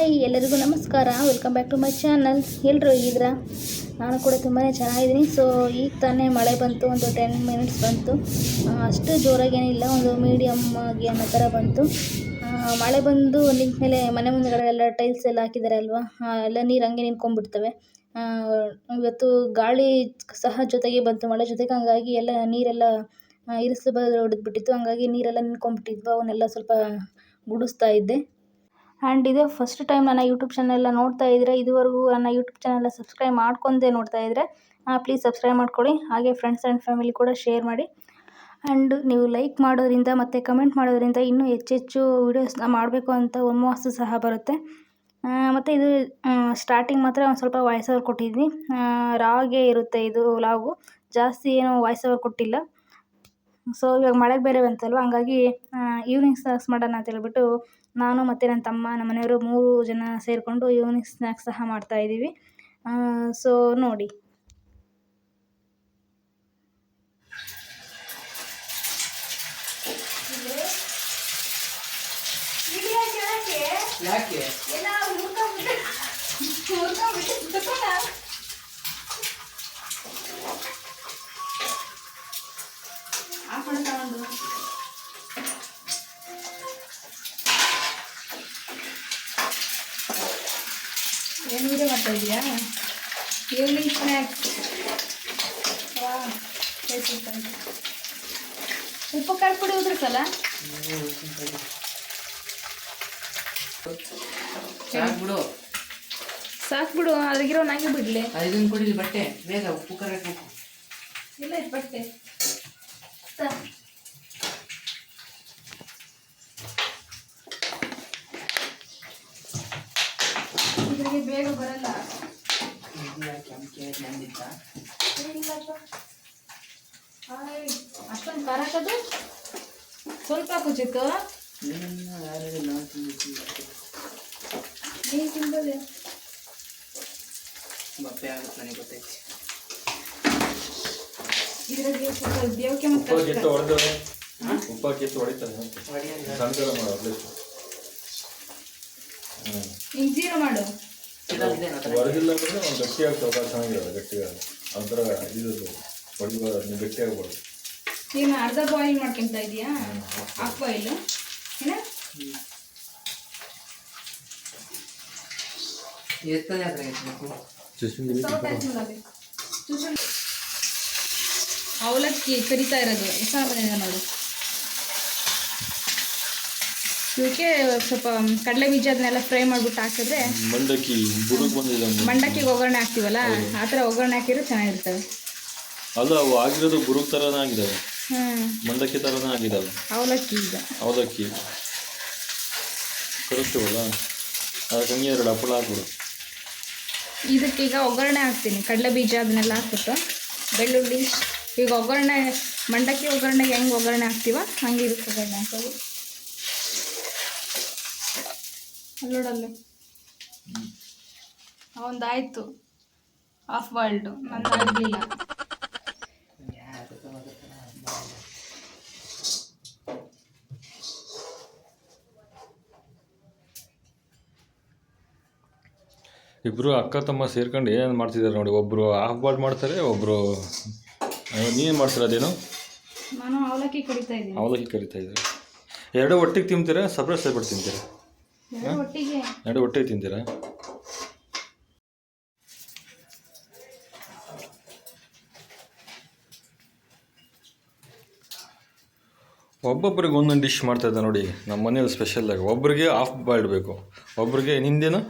Hi, ಎಲ್ಲರಿಗೂ ನಮಸ್ಕಾರ. Welcome back to my channel ಎಲ್ಲರೂ ಹೇಗಿದ್ರ ನಾನು ಕೂಡ ತುಂಬಾ ಚೆನ್ನಾಗಿದ್ದೀನಿ. ಸೊ ಈಗ ತಾನೇ ಮಳೆ ಬಂತು, ಒಂದು ಟೆನ್ ಮಿನಿಟ್ಸ್ ಬಂತು. ಅಷ್ಟು ಜೋರಾಗೇನಿಲ್ಲ, ಒಂದು ಮೀಡಿಯಮ್ ಆಗಿ ಅನ್ನೋ ಥರ ಬಂತು. ಮಳೆ ಬಂದು ನಿಂತ ಮೇಲೆ ಮನೆ ಮುಂದೆಗಡೆ ಎಲ್ಲ ಟೈಲ್ಸ್ ಎಲ್ಲ ಹಾಕಿದ್ದಾರೆ ಅಲ್ವಾ? ಎಲ್ಲ ನೀರು ಹಂಗೆ ನಿಂತ್ಕೊಂಡ್ಬಿಡ್ತವೆ. ಇವತ್ತು ಗಾಳಿ ಸಹ ಜೊತೆಗೆ ಬಂತು. ಮಳೆ ಜೊತೆಗೆ ಹಂಗಾಗಿ ಎಲ್ಲ ನೀರೆಲ್ಲ ಇರಿಸಲು ಹೊಡೆದ್ಬಿಟ್ಟಿತ್ತು. ಹಂಗಾಗಿ ನೀರೆಲ್ಲ ನಿಂತ್ಕೊಂಡ್ಬಿಟ್ಟಿದ್ವು. ಅವನ್ನೆಲ್ಲ ಸ್ವಲ್ಪ ಗುಡಿಸ್ತಾ ಇದ್ದೆ. ಆ್ಯಂಡ್ ಇದೇ ಫಸ್ಟ್ ಟೈಮ್ ನನ್ನ ಯೂಟ್ಯೂಬ್ ಚಾನೆಲ್ನ ನೋಡ್ತಾ ಇದ್ದರೆ ಇದುವರೆಗೂ ನನ್ನ ಯೂಟ್ಯೂಬ್ ಚಾನೆಲ್ ಸಬ್ಸ್ಕ್ರೈಬ್ ಮಾಡ್ಕೊಂಡೇ ನೋಡ್ತಾ ಇದ್ದರೆ ಪ್ಲೀಸ್ ಸಬ್ಸ್ಕ್ರೈಬ್ ಮಾಡ್ಕೊಳ್ಳಿ. ಹಾಗೆ ಫ್ರೆಂಡ್ಸ್ ಆ್ಯಂಡ್ ಫ್ಯಾಮಿಲಿ ಕೂಡ ಶೇರ್ ಮಾಡಿ. ಆ್ಯಂಡ್ ನೀವು ಲೈಕ್ ಮಾಡೋದ್ರಿಂದ ಮತ್ತು ಕಮೆಂಟ್ ಮಾಡೋದ್ರಿಂದ ಇನ್ನೂ ಹೆಚ್ಚೆಚ್ಚು ವೀಡಿಯೋಸ್ನ ಮಾಡಬೇಕು ಅಂತ ಹುಮ್ಮಸ್ಸು ಸಹ ಬರುತ್ತೆ. ಮತ್ತು ಇದು ಸ್ಟಾರ್ಟಿಂಗ್ ಮಾತ್ರ ಒಂದು ಸ್ವಲ್ಪ ವಾಯ್ಸ್ ಓವರ್ ಕೊಟ್ಟಿದ್ವಿ ರಾಗೆ ಇರುತ್ತೆ ಇದು ಲಾವು ಜಾಸ್ತಿ ಏನು ವಾಯ್ಸ್ ಓವರ್ ಕೊಟ್ಟಿಲ್ಲ. ಸೊ ಇವಾಗ ಮಳೆ ಬೇರೆ ಬಂತಲ್ವ? ಹಂಗಾಗಿ ಈವ್ನಿಂಗ್ ಸ್ನ್ಯಾಕ್ಸ್ ಮಾಡೋಣ ಅಂತ ಹೇಳ್ಬಿಟ್ಟು ನಾನು ಮತ್ತು ನನ್ನ ತಮ್ಮ ನಮ್ಮ ಮನೆಯವರು ಮೂರು ಜನ ಸೇರಿಕೊಂಡು ಈವ್ನಿಂಗ್ ಸ್ನ್ಯಾಕ್ಸ್ ಸಹ ಮಾಡ್ತಾ ಇದ್ದೀವಿ. ಸೊ ನೋಡಿ. ಯಾಕೆ? ಏನು ವೀಡಿಯೋ ಮಾಡ್ತಾ ಇದೆಯಾ? ಈವ್ನಿಂಗ್ ಸ್ನ್ಯಾಕ್ಸ್ ಉಪ್ಪು ಕಾಳು ಪುಡಿ ಸಲ ಸಾಕು ಬಿಡು. ಸಾಕು ಬಿಡು ಅದ್ರಾಗಿರೋ ನಂಗೆ ಬಿಡ್ಲಿ. ಐದನ್ ಕೊಡಿಲಿ ಬಟ್ಟೆ ಬೇಗ ಉಪ್ಪು ಖಾರ ಹಾಕು ಇಲ್ಲ ಬಟ್ಟೆ. ಬಟ್ಟೆ ಇದ್ರಿಗೆ ಬೇಗ ಬರಲ್ಲ. ಅಷ್ಟೊಂದು ಖಾರ ಹಾಕೋದು ಸ್ವಲ್ಪ ಕುಚಿತ್ತು ನೀನು ತಿನ್ಬೋದು? ಬಪ್ಪೆ ಆಗುತ್ತೆ ನನಗೆ ಗೊತ್ತೈತಿ. ಇದರಲ್ಲಿ ಸ್ವಲ್ಪ ದೇವಕ್ಕೆ ಮತ್ತು ಉಪ್ಪಾಕಿ ಎತ್ತು ಹೊಡೆದವೆ ಉಪ್ಪಾಕಿ ಎತ್ತು ಹೊಡಿತಾರೆ ಹೊಡಿಯಂಗ ಸಂಕರ ಮಾಡೋ ಪ್ಲೇಸ್ ಹಿಂಗೆ ಜೀರೋ ಮಾಡು. ಹೊಡೆದಿಲ್ಲ ಅಂದ್ರೆ ಒಂದು ಗಟ್ಟಿ ಆಗ್ತವೆ ಚೆನ್ನಾಗಿರೋದು ಗಟ್ಟಿಯಾಗ. ಒಂಥರ ಇದು ಹೊಡಿಬ ನೀವು ಗಟ್ಟಿ ಆಗ್ಬಾರ್ದು ನೀನು ಅರ್ಧ ಬಾಯಿಲ್ ಮಾಡ್ಕೊಂತ ಇದೀಯಾ? ಹಾಫ್ ಬಾಯ್ಲ್ ಏನ? ಎತ್ತದೇ ಅವಲಕ್ಕಿ ಕರಿತಾ ಇರೋದು. ಎಷ್ಟು ಬಂದಿದೆ ನೋಡು? ಇವಕ್ಕೆ ಸ್ವಲ್ಪ ಕಡಲೆ ಬೀಜ ಅದನ್ನೆಲ್ಲ ಫ್ರೈ ಮಾಡ್ಬಿಟ್ಟು ಹಾಕಿದ್ರೆ ಮಂಡಕ್ಕಿ ಬಂದಿದೆ. ಮಂಡಕ್ಕಿಗೆ ಒಗ್ಗರಣೆ ಹಾಕ್ತೀವಲ್ಲ? ಆ ಥರ ಒಗ್ಗರಣೆ ಹಾಕಿದ್ರೆ ಚೆನ್ನಾಗಿರ್ತವೆ. ಅಲ್ಲ ಅವು ಆಗಿರೋದು ಬುರುಕ್ ಥರನೇ ಆಗಿದ್ದಾವೆ ಮಂಡಕ್ಕಿ ಥರನೇ ಆಗಿದ್ದಾವೆ ಅವಲಕ್ಕಿ ಈಗ. ಅವಲಕ್ಕಿ. ಕರುತ್ತೀವಲ್ಲ ಅದಕ್ಕೆ ಹಂಗೆ ಎರಡು ಹಪ್ಪಳ ಹಾಕ್ಬಿಡು. ಇದಕ್ಕೀಗ ಒಗ್ಗರಣೆ ಹಾಕ್ತೀನಿ. ಕಡಲೆ ಬೀಜ ಅದನ್ನೆಲ್ಲ ಹಾಕ್ಬಿಟ್ಟು ಬೆಳ್ಳುಳ್ಳಿ ಈಗ ಒಗ್ಗರಣೆ ಮಂಡಕ್ಕಿ ಒಗ್ಗರಣೆಗೆ ಹೆಂಗೆ ಒಗ್ಗರಣೆ ಹಾಕ್ತೀವ ಹಂಗೆ ಇದಕ್ಕೆ ಒಗ್ಗರಣೆ ಹಾಕೋದು ಅಲ್ಲೋಡಲ್ಲಿ ಅವಂದಾಯ್ತು. ಆಫ್ ಬಾಯ್ಲ್ಡು ನನ್ನ ಆಗಲಿಲ್ಲ ಇಬ್ಬರು ಅಕ್ಕ ತಮ್ಮ ಸೇರ್ಕೊಂಡು ಏನೇನು ಮಾಡ್ತಿದ್ದಾರೆ ನೋಡಿ ಒಬ್ಬರು ಆಫ್ ಬಾಲ್ ಮಾಡ್ತಾರೆ ಒಬ್ಬರು ನೀನು ಮಾಡ್ತೀರ ಅದೇನು? ನಾನು ಅವಲಕ್ಕಿ ಕರಿತಾ ಇದ್ದೀನಿ. ಅವಲಕ್ಕಿ ಕರಿತಾ ಇದ್ದಾರೆ? ಎರಡು ಒಟ್ಟಿಗೆ ತಿಂತೀರಾ ಸಪ್ರೇಟ್ ಸಪ್ರೇಟ್ ತಿಂತೀರಾ? ಎರಡು ಹೊಟ್ಟೆ ತಿಂತೀರಾ? ಒಬ್ಬೊಬ್ಬರಿಗೆ ಒಂದೊಂದು ಡಿಶ್ ಮಾಡ್ತಾ ಇದ್ದ ನೋಡಿ ನಮ್ಮ ಮನೇಲಿ ಸ್ಪೆಷಲ್ಲಾಗಿ ಒಬ್ಬರಿಗೆ ಹಾಫ್ ಬಾಯ್ಲ್ಡ್ ಬೇಕು. ಒಬ್ಬರಿಗೆ ನಿಂದೇನು?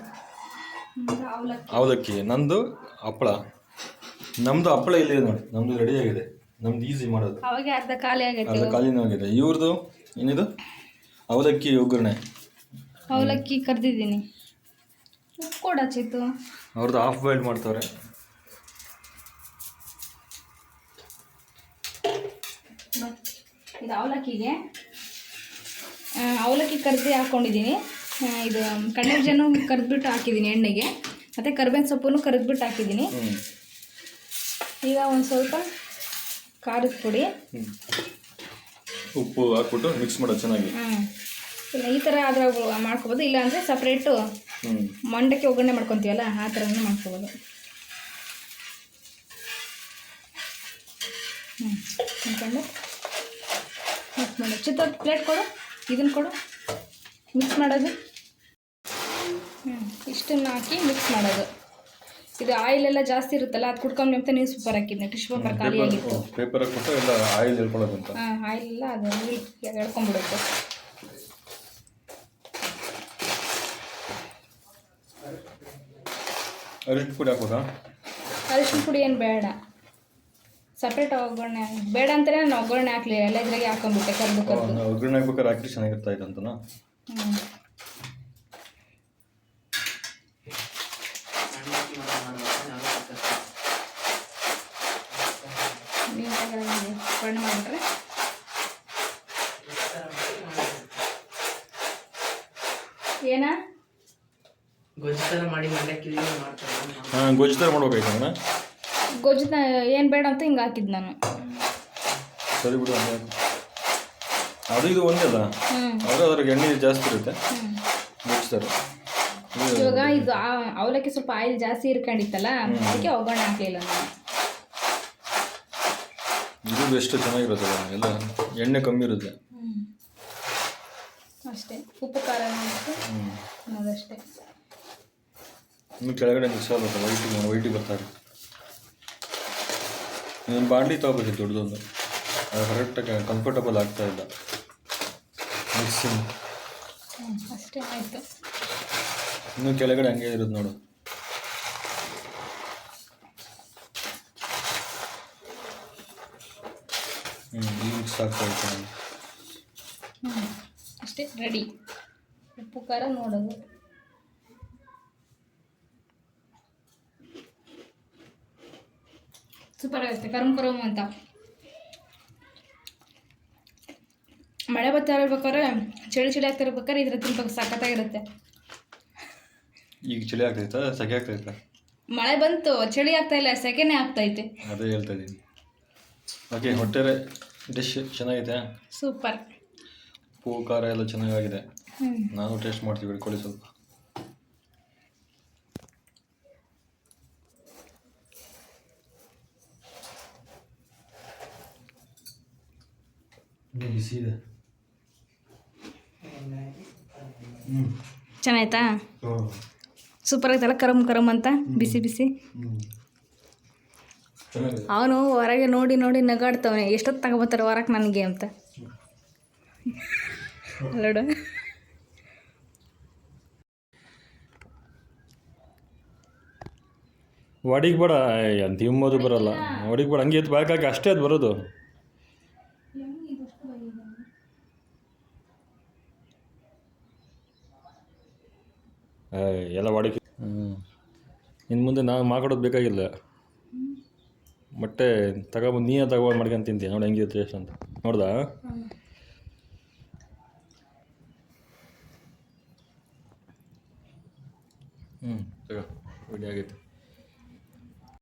ಅವಲಕ್ಕಿ. ನಂದು ಹಪ್ಪಳ. ನಮ್ಮದು ಹಪ್ಪಳ ಇಲ್ಲ ನೋಡಿ. ನಮ್ಮದು ಆಗಿದೆ. ನಮ್ದು ಈಸಿ ಮಾಡೋದು. ಅರ್ಧ ಖಾಲಿ ಆಗಿದೆ. ಇವ್ರದ್ದು ಏನಿದು ಅವಲಕ್ಕಿ ಒಗ್ಗರಣೆ. ಅವಲಕ್ಕಿ ಕರೆದಿದ್ದೀನಿ. ಉಪ್ಪು ಕೂಡ ಚಿತ್ತು ಅವ್ರದ್ದು ಹಾಫ್ ಬಾಯ್ಲ್ ಮಾಡ್ತಾರೆ ಇದು ಅವಲಕ್ಕಿಗೆ. ಅವಲಕ್ಕಿ ಕರ್ದು ಹಾಕ್ಕೊಂಡಿದ್ದೀನಿ ಇದು ಬೀಜನೂ ಕರೆದ್ಬಿಟ್ಟು ಹಾಕಿದ್ದೀನಿ ಎಣ್ಣೆಗೆ. ಮತ್ತು ಕರ್ಬೇವಿನ ಸೊಪ್ಪನ್ನು ಕರೆದ್ಬಿಟ್ಟು ಹಾಕಿದ್ದೀನಿ. ಈಗ ಒಂದು ಸ್ವಲ್ಪ ಖಾರದ ಪುಡಿ. ಉಪ್ಪು ಹಾಕ್ಬಿಟ್ಟು ಮಿಕ್ಸ್ ಮಾಡೋದು ಚೆನ್ನಾಗಿ. ಇಲ್ಲ ಈ ಥರ ಆದ್ರೆ ಮಾಡ್ಕೊಬೋದು. ಇಲ್ಲಾಂದರೆ ಸಪ್ರೇಟು ಮಂಡಕ್ಕೆ ಒಗ್ಗರಣೆ ಮಾಡ್ಕೊತೀವಲ್ಲ ಆ ಥರನೂ ಮಾಡ್ಕೋಬೋದು. ಹ್ಞೂ ಮಾಡ್ಕೊಂಡು ಮಿಕ್ಸ್ ಮಾಡಿ. ಚಿತ್ತ ಪ್ಲೇಟ್ ಕೊಡು ಇದನ್ನು ಕೊಡು. ಮಿಕ್ಸ್ ಮಾಡೋದು. ಹ್ಞೂ ಇಷ್ಟನ್ನು ಹಾಕಿ ಮಿಕ್ಸ್ ಮಾಡೋದು. ಇದು ಆಯಿಲ್ ಎಲ್ಲ ಜಾಸ್ತಿ ಇರುತ್ತಲ್ಲ ಅದು ಕುಡ್ಕೊಂಡು ಅಂತ ನ್ಯೂಸ್ ಪೇಪರ್ ಹಾಕಿದ್ದೆ ಟಿಶ್ ಪೇಪರ್ ಖಾಲಿಯಾಗಿತ್ತು. ಪೇಪರ್ ಹಾಕ್ಬಿಟ್ಟು ಎಲ್ಲ ಆಯಿಲ್ ಹಿಡ್ಕೊಳ್ಳೋದು ಹಾಂ ಆಯಿಲ್ ಎಲ್ಲ ಅದು ಎಳ್ಕೊಂಡ್ಬಿಡುತ್ತೆ ಅರಿಶಿನ ಪುಡಿ ಹಾಕ್ಬೋದಾ? ಅರಿಶಿನ ಪುಡಿ ಏನು ಬೇಡ. ಸಪ್ರೇಟ್ ಒಗ್ಗರಣೆ ಬೇಡ ಅಂತಾನೆ ನಾನು ಒಗ್ಗರಣೆ ಹಾಕ್ಲಿ ಎಲ್ಲ ಇದ್ರಾಗೆ ಹಾಕೊಂಡ್ಬಿಟ್ಟೆ ಕರ್ದು ಕರ್ದು. ಒಗ್ಗರಣೆ ಹಾಕ್ಬೇಕಾದ್ರೆ ಹಾಕಿ ಚೆನ್ನಾಗಿರ್ತಾ ಇದೆ ಅಂತನಾ? ಮಾಡಿಬಿಟ್ರೆ? ಏನ? ಗೊಜ್ಜು ಮಾಡಿ ಮಂಡಕ್ಕಿ ಮಾಡ್ತಾರೆ ಹಾಂ ಗೊಜ್ಜು ಥರ ಮಾಡ್ಬೇಕಾಯ್ತು ಅಣ್ಣ ಗೊಜ್ಜು ಏನು ಬೇಡ ಅಂತ ಹಿಂಗೆ ಹಾಕಿದ್ದು ನಾನು. ಸರಿ ಬಿಡು ಹಂಗೆ ಹಾಕು. ಅದು ಇದು ಒಂದೇ ಅಲ್ಲ? ಹ್ಞೂ ಆದರೆ ಅದ್ರಾಗ ಎಣ್ಣೆ ಜಾಸ್ತಿ ಇರುತ್ತೆ. ಇದು ಇವಾಗ ಇದು ಆ- ಅವಲಕ್ಕಿ ಸ್ವಲ್ಪ ಆಯಿಲ್ ಜಾಸ್ತಿ ಇರ್ಕೊಂಡಿತ್ತಲ್ಲ ಅದಕ್ಕೆ ಒಗ್ಗರಣೆ ಹಾಕಲಿಲ್ಲ ನಾನು. ಇದು ಎಷ್ಟು ಚೆನ್ನಾಗಿರುತ್ತೆ ಎಲ್ಲ ಎಣ್ಣೆ ಕಮ್ಮಿ ಇರುತ್ತೆ. ಅಷ್ಟೇ. ಉಪ್ಪು ಖಾರ ಅದಷ್ಟೇ ಇನ್ನು ಕೆಳಗಡೆ ಮಿಕ್ಸ್ ಆಗ್ಬೇಕು ವೈಟಿಗೆ ವೈಟಿಗೆ ಬರ್ತಾರೆ. ಇನ್ನೊಂದು ಬಾಂಡ್ಲಿ ತೊಗೋಬೇಕು ದೊಡ್ಡದೊಂದು. ಅದು ಕರೆಕ್ಟಾಗಿ ಕಂಫರ್ಟಬಲ್ ಆಗ್ತಾ ಇಲ್ಲ. ಮಿಕ್ಸಿಂಗ್ ಅಷ್ಟೇ ಆಯಿತು. ಇನ್ನು ಕೆಳಗಡೆ ಹಂಗೆ ಇರೋದು ನೋಡು. ಹ್ಞೂ ಈಗ ಮಿಕ್ಸ್ ಆಗ್ತಾ ಇತ್ತು ಅಷ್ಟೇ ರೆಡಿ ಉಪ್ಪು ಖಾರ ನೋಡೋದು. ಸೂಪರ್ ಆಗುತ್ತೆ ಕರ್ಮ್ ಕರಮ್ ಅಂತ. ಮಳೆ ಬರ್ತಾ ಇರ್ಬೇಕಾದ್ರೆ ಚಳಿ ಚಳಿ ಆಗ್ತಾ ಇರ್ಬೇಕಾದ್ರೆ ಇದ್ರ ತಿನ್ಬೇಕು ಸಖತ್ತಾಗಿರುತ್ತೆ. ಈಗ ಚಳಿ ಆಗ್ತೈತಾ ಸೆಕೆ ಆಗ್ತೈತಾ ಮಳೆ ಬಂತು ಚಳಿ ಆಗ್ತಾ ಇಲ್ಲ ಸೆಕೆನೇ ಆಗ್ತೈತೆ ಅದೇ ಹೇಳ್ತಾ ಇದ್ದೀನಿ. ಓಕೆ ಹೊಟ್ಟೆ ಡಿಶ್ ಚೆನ್ನಾಗಿದೆ ಸೂಪರ್. ಉಪ್ಪು ಖಾರ ಎಲ್ಲ ಚೆನ್ನಾಗಾಗಿದೆ. ನಾನು ಟೇಸ್ಟ್ ಮಾಡ್ತೀವಿ ಕೊಡಿ ಸ್ವಲ್ಪ. ಬಿಸಿ ಇದೆ ಹ್ಞೂ ಚೆನ್ನಾಯ್ತಾ ಸೂಪರ್ ಆಯ್ತಲ್ಲ ಕರಮ್ ಕರಮ್ ಅಂತ ಬಿಸಿ ಬಿಸಿ? ಅವನು ಹೊರಗೆ ನೋಡಿ ನೋಡಿ ನಗಾಡ್ತವನೆ ಎಷ್ಟೊತ್ತು ತಗೊಬತ್ತಾರೆ ಹೊರಕ್ಕೆ ನನಗೆ ಅಂತ. ಅಲ್ಲೋಡು. ಒಡಿಗೆ ಬೇಡ ಅಂತ ತಿಮ್ಮೋದು ಬರಲ್ಲ. ಒಡಿಗೆ ಬೇಡ ಹಂಗೆ ಎತ್ತು ಬಾಕಾಕಿ ಅಷ್ಟೇ ಅದು ಬರೋದು. ಎಲ್ಲ ವಾಡಿಕೆ. ಹ್ಞೂ ಇನ್ನು ಮುಂದೆ ನಾನು ಮಾತಾಡೋದು ಬೇಕಾಗಿಲ್ಲ. ಮೊಟ್ಟೆ ತಗೊಬಂದು ನೀನೇ ತಗೊಬಂದು ಮಾಡ್ಕೊಂಡು ತಿಂತೀಯ ನೋಡಿ ಹೆಂಗಿದೆ ಟೇಸ್ಟ್ ಅಂತ. ನೋಡ್ದಾ? ಹ್ಞೂ ತಗೋ ರೆಡಿ ಆಗೈತೆ.